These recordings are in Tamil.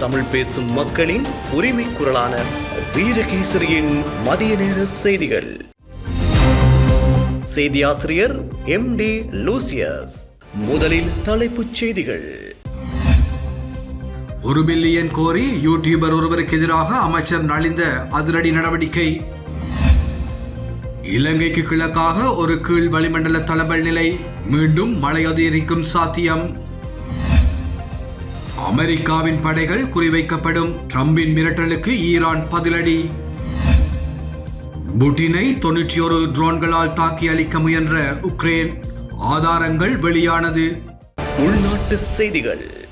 தமிழ் பேசும் மக்களின் உரிமை குரலான வீரகேசரியின் மதிய நேர செய்திகள். செய்தியாசிரியர் எம் டி லூசியஸ். முதலில் தலைப்புச் செய்திகள். ஒரு பில்லியன் கோரி யூடியூபர் ஒருவருக்கு எதிராக அமைச்சர் நலிந்த அதிரடி நடவடிக்கை. இலங்கைக்கு கிழக்காக ஒரு கீழ் வளிமண்டல தளபல் நிலை மீண்டும் மழை அதிகரிக்கும் சாத்தியம். அமெரிக்காவின் படைகள் குறிவைக்கப்படும் ட்ரம்பின் மிரட்டலுக்கு ஈரான் பதிலடி. புட்டினை தொன்னூற்றி ஒரு ட்ரோன்களால் தாக்கி அளிக்க முயன்ற உக்ரைன். ஆதாரங்கள் வெளியானது. உள்நாட்டு செய்திகள்.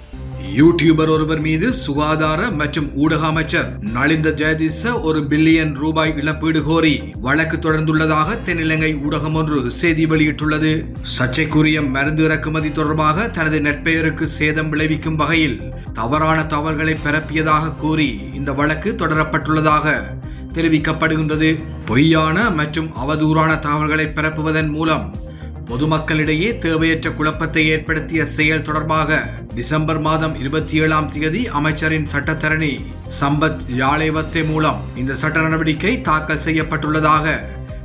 யூடியூபர் ஒருவர் மீது சுகாதார மற்றும் ஊடக அமைச்சர் நலிந்த ஜெயதிச ஒரு பில்லியன் ரூபாய் இழப்பீடு கோரி வழக்கு தொடர்ந்துள்ளதாக தென்னிலங்கை ஊடகம் ஒன்று செய்தி வெளியிட்டுள்ளது. சர்ச்சைக்குரிய மருந்து இறக்குமதி தொடர்பாக தனது நெற்பெயருக்கு சேதம் விளைவிக்கும் வகையில் தவறான தவறுகளை பரப்பியதாக கூறி இந்த வழக்கு தொடரப்பட்டுள்ளதாக தெரிவிக்கப்படுகின்றது. பொய்யான மற்றும் அவதூறான தகவல்களை பரப்புவதன் மூலம் பொதுமக்களிடையே தேவையற்ற குழப்பத்தை ஏற்படுத்திய செயல் தொடர்பாக டிசம்பர் மாதம் இருபத்தி ஏழாம் தேதி அமைச்சரின் சட்டத்தரணி சம்பத் யாழேவத்தை மூலம் இந்த சட்ட நடவடிக்கை தாக்கல் செய்யப்பட்டுள்ளதாக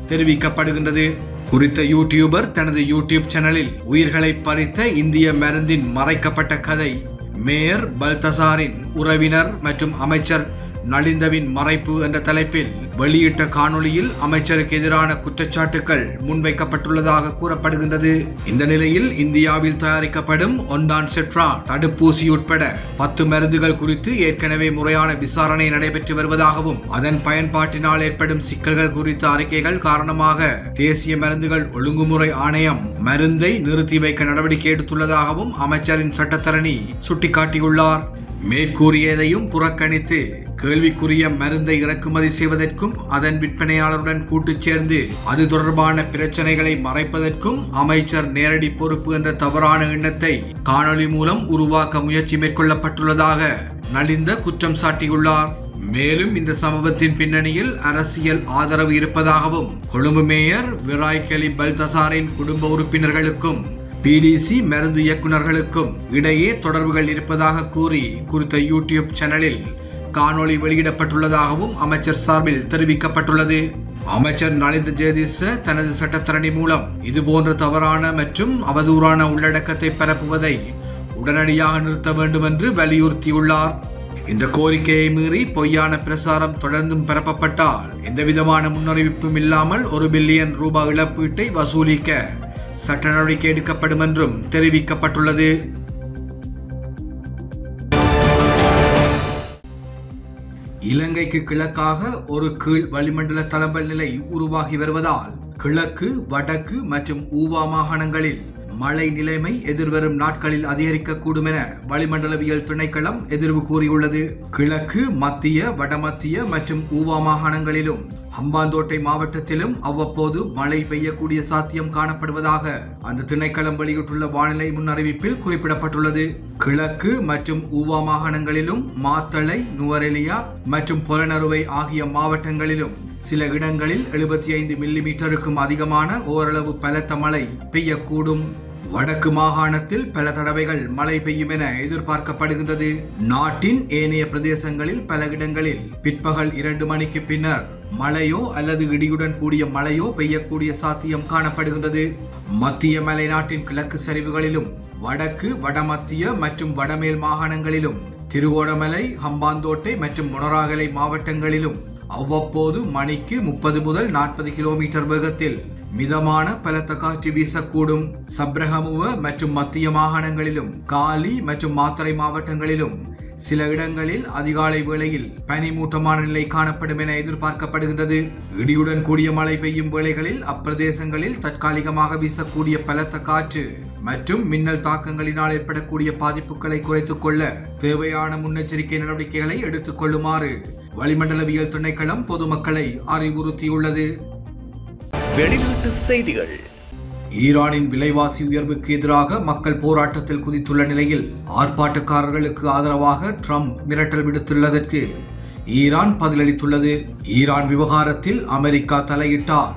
தெரிவிக்கப்படுகின்றது. குறித்த யூடியூபர் தனது யூடியூப் சேனலில் உயிர்களை பறித்த இந்திய மருந்தின் மறைக்கப்பட்ட கதை. மேயர் பல்தசாரின் உறவினர் மற்றும் அமைச்சர் நலிந்தவின் மறைப்பு என்ற தலைப்பில் வெளியிட்ட காணொளியில் அமைச்சருக்கு எதிரான குற்றச்சாட்டுகள் முன்வைக்கப்பட்டுள்ளதாக கூறப்படுகின்றது. இந்த நிலையில் இந்தியாவில் தயாரிக்கப்படும் ஒன்டான் செட்ரா தடுப்பூசி உட்பட பத்து மருந்துகள் குறித்து ஏற்கனவே முறையான விசாரணை நடைபெற்று வருவதாகவும் அதன் பயன்பாட்டினால் ஏற்படும் சிக்கல்கள் குறித்த அறிக்கைகள் காரணமாக தேசிய மருந்துகள் ஒழுங்குமுறை ஆணையம் மருந்தை நிறுத்தி வைக்க நடவடிக்கை எடுத்துள்ளதாகவும் அமைச்சரின் சட்டத்தரணி சுட்டிக்காட்டியுள்ளார். மேற்கூறியதையும் புறக்கணித்து கேள்விக்குரிய மருந்தை இறக்குமதி செய்வதற்கும் அதன் விற்பனையாளருடன் கூட்டு சேர்ந்து அது தொடர்பான பிரச்சனைகளை மறைப்பதற்கும் அமைச்சர் நேரடி பொறுப்பு என்ற தவறான எண்ணத்தை காணொளி மூலம் உருவாக்க முயற்சி மேற்கொள்ளப்பட்டுள்ளதாக நலிந்த குற்றம் சாட்டியுள்ளார். மேலும் இந்த சம்பவத்தின் பின்னணியில் அரசியல் ஆதரவு இருப்பதாகவும் கொழும்பு மேயர் விராய் கலி பல்தசாரின் குடும்ப உறுப்பினர்களுக்கும் பிடிசி மருந்து இயக்குநர்களுக்கும் இடையே தொடர்புகள் இருப்பதாக கூறி குறித்த யூடியூப் சேனலில் காணொளி வெளியிடப்பட்டுள்ளதாகவும் அமைச்சர் சார்பில் தெரிவிக்கப்பட்டுள்ளது. அமைச்சர் நலிந்த ஜெயதிச தனது சட்டத்தரணி மூலம் இதுபோன்ற தவறான மற்றும் அவதூறான உள்ளடக்கத்தை பரப்புவதை உடனடியாக நிறுத்த வேண்டும் என்று வலியுறுத்தியுள்ளார். இந்த கோரிக்கையை மீறி பொய்யான பிரசாரம் தொடர்ந்தும் பரப்பப்பட்டால் எந்தவிதமான முன்னறிவிப்பும் இல்லாமல் ஒரு பில்லியன் ரூபாய் இழப்பீட்டை வசூலிக்க சட்ட நடவடிக்கை எடுக்கப்படும் என்றும் தெரிவிக்கப்பட்டுள்ளது. இலங்கைக்கு கிழக்காக ஒரு கீழ் வளிமண்டல தளம்பல் நிலை உருவாகி வருவதால் கிழக்கு வடக்கு மற்றும் ஊவா மாகாணங்களில் மழை நிலைமை எதிர்வரும் நாட்களில் அதிகரிக்கக்கூடும் என வளிமண்டலவியல் திணைக்களம் எதிர்வு கூறியுள்ளது. கிழக்கு மத்திய வடமத்திய மற்றும் ஊவா மாகாணங்களிலும் ஹம்பாந்தோட்டை மாவட்டத்திலும் அவ்வப்போது மழை பெய்யக்கூடிய சாத்தியம் காணப்படுவதாக அந்த திணைக்களம் வெளியிட்டுள்ள வானிலை முன்னறிவிப்பில் குறிப்பிடப்பட்டுள்ளது. கிழக்கு மற்றும் ஊவா மாகாணங்களிலும் மாத்தளை நுவரெலியா மற்றும் புலனறுவை ஆகிய மாவட்டங்களிலும் சில இடங்களில் எழுபத்தி ஐந்து மில்லி மீட்டருக்கும் அதிகமான ஓரளவு பலத்த மழை பெய்யக்கூடும். வடக்கு மாகாணத்தில் பல தடவைகள் மழை பெய்யும் என எதிர்பார்க்கப்படுகின்றது. நாட்டின் ஏனைய பிரதேசங்களில் பல இடங்களில் பிற்பகல் இரண்டு மணிக்கு பின்னர் மழையோ அல்லது இடியுடன் கூடிய மழையோ பெய்யக்கூடிய சாத்தியம் காணப்படுகின்றது. மத்திய மலைநாட்டின் கிழக்கு சரிவுகளிலும் வடக்கு வடமத்திய மற்றும் வடமேல் மாகாணங்களிலும் திருவோணமலை ஹம்பாந்தோட்டை மற்றும் முனராகலை மாவட்டங்களிலும் அவ்வப்போது மணிக்கு முப்பது முதல் நாற்பது கிலோமீட்டர் வேகத்தில் மிதமான பலத்த காற்று வீசக்கூடும். சப்ரஹமுவ மற்றும் மத்திய மாகாணங்களிலும் காலி மற்றும் மாத்தரை மாவட்டங்களிலும் சில இடங்களில் அதிகாலை வேளையில் பனிமூட்டமான நிலை காணப்படும் என எதிர்பார்க்கப்படுகின்றது. இடியுடன் கூடிய மழை பெய்யும் வேளைகளில் அப்பிரதேசங்களில் தற்காலிகமாக வீசக்கூடிய பலத்த காற்று மற்றும் மின்னல் தாக்கங்களினால் ஏற்படக்கூடிய பாதிப்புகளை குறைத்துக் கொள்ள தேவையான முன்னெச்சரிக்கை நடவடிக்கைகளை எடுத்துக் கொள்ளுமாறு வளிமண்டலவியல் திணைக்களம் பொதுமக்களை அறிவுறுத்தியுள்ளது. வெளிநாட்டு செய்திகள். ஈரானின் விலைவாசி உயர்வுக்கு எதிராக மக்கள் போராட்டத்தில் குதித்துள்ள நிலையில் ஆர்ப்பாட்டக்காரர்களுக்கு ஆதரவாக ட்ரம்ப் மிரட்டல் விடுத்துள்ளதற்கு ஈரான் பதிலளித்துள்ளது. ஈரான் விவகாரத்தில் அமெரிக்கா தலையிட்டால்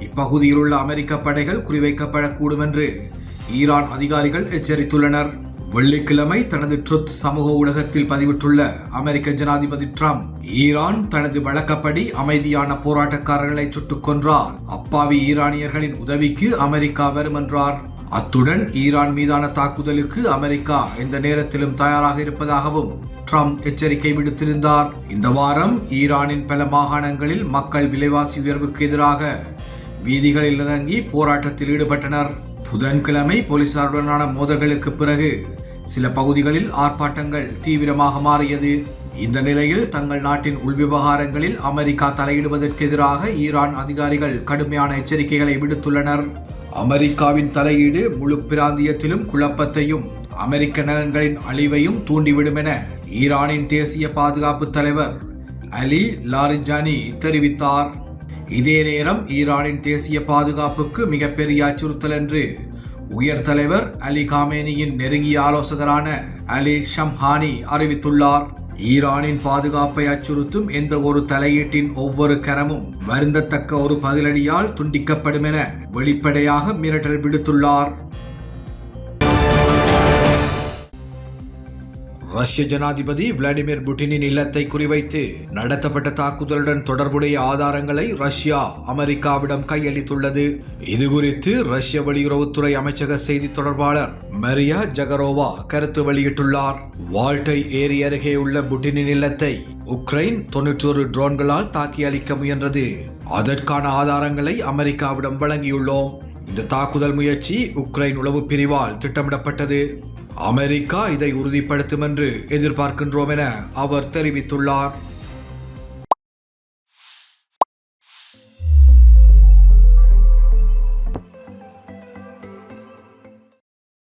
இப்பகுதியில் உள்ள அமெரிக்க படைகள் குறிவைக்கப்படக்கூடும் என்று ஈரான் அதிகாரிகள் எச்சரித்துள்ளனர். வெள்ளிக்கிழமை தனது ட்ருத் சமூக ஊடகத்தில் பதிவிட்டுள்ள அமெரிக்க ஜனாதிபதி ட்ரம்ப் ஈரான் தனது வழக்கப்படி அமைதியான போராட்டக்காரர்களை சுட்டுக் கொன்றால் அப்பாவி ஈரானியர்களின் உதவிக்கு அமெரிக்கா வரும் என்றார். அத்துடன் ஈரான் மீதான தாக்குதலுக்கு அமெரிக்கா எந்த நேரத்திலும் தயாராக இருப்பதாகவும் ட்ரம்ப் எச்சரிக்கை விடுத்திருந்தார். இந்த வாரம் ஈரானின் பல மாகாணங்களில் மக்கள் விலைவாசி உயர்வுக்கு எதிராக வீதிகளில் இறங்கி போராட்டத்தில் ஈடுபட்டனர். புதன்கிழமை போலீசாருடனான மோதல்களுக்கு பிறகு சில பகுதிகளில் ஆர்ப்பாட்டங்கள் தீவிரமாக மாறியது. இந்த நிலையில் தங்கள் நாட்டின் உள்விவகாரங்களில் அமெரிக்கா தலையிடுவதற்கு எதிராக ஈரான் அதிகாரிகள் கடுமையான எச்சரிக்கைகளை விடுத்துள்ளனர். அமெரிக்காவின் தலையீடு முழு பிராந்தியத்திலும் குழப்பத்தையும் அமெரிக்க நலன்களின் அழிவையும் தூண்டிவிடும் என ஈரானின் தேசிய பாதுகாப்பு தலைவர் அலி லாரிஜானி தெரிவித்தார். இதே நேரம் ஈரானின் தேசிய பாதுகாப்புக்கு மிகப்பெரிய அச்சுறுத்தல் என்று உயர் தலைவர் அலி காமேனியின் நெருங்கிய ஆலோசகரான அலி ஷம்ஹானி அறிவித்துள்ளார். ஈரானின் பாதுகாப்பை அச்சுறுத்தும் எந்த ஒரு தலையீட்டின் ஒவ்வொரு கரமும் வருந்தத்தக்க ஒரு பதிலடியால் துண்டிக்கப்படும் என வெளிப்படையாக மிரட்டல் விடுத்துள்ளார். ரஷ்ய ஜனாதிபதி விளாடிமிர் புட்டினின் இல்லத்தை குறிவைத்து நடத்தப்பட்ட தாக்குதலுடன் தொடர்புடைய ஆதாரங்களை ரஷ்யா அமெரிக்காவிடம் கையளித்துள்ளது. இதுகுறித்து ரஷ்ய வெளியுறவுத்துறை அமைச்சக செய்தி தொடர்பாளர் மரியா ஜகரோவா கருத்து வெளியிட்டுள்ளார். வால்டை ஏரி அருகே உள்ள புட்டினின் இல்லத்தை உக்ரைன் தொன்னூற்றோரு ட்ரோன்களால் தாக்கி அளிக்க முயன்றது. அதற்கான ஆதாரங்களை அமெரிக்காவிடம் வழங்கியுள்ளோம். இந்த தாக்குதல் முயற்சி உக்ரைன் உளவு பிரிவால் திட்டமிடப்பட்டது. அமெரிக்கா இதை உறுதிப்படுத்தும் என்று எதிர்பார்க்கின்றோம் என அவர் தெரிவித்துள்ளார்.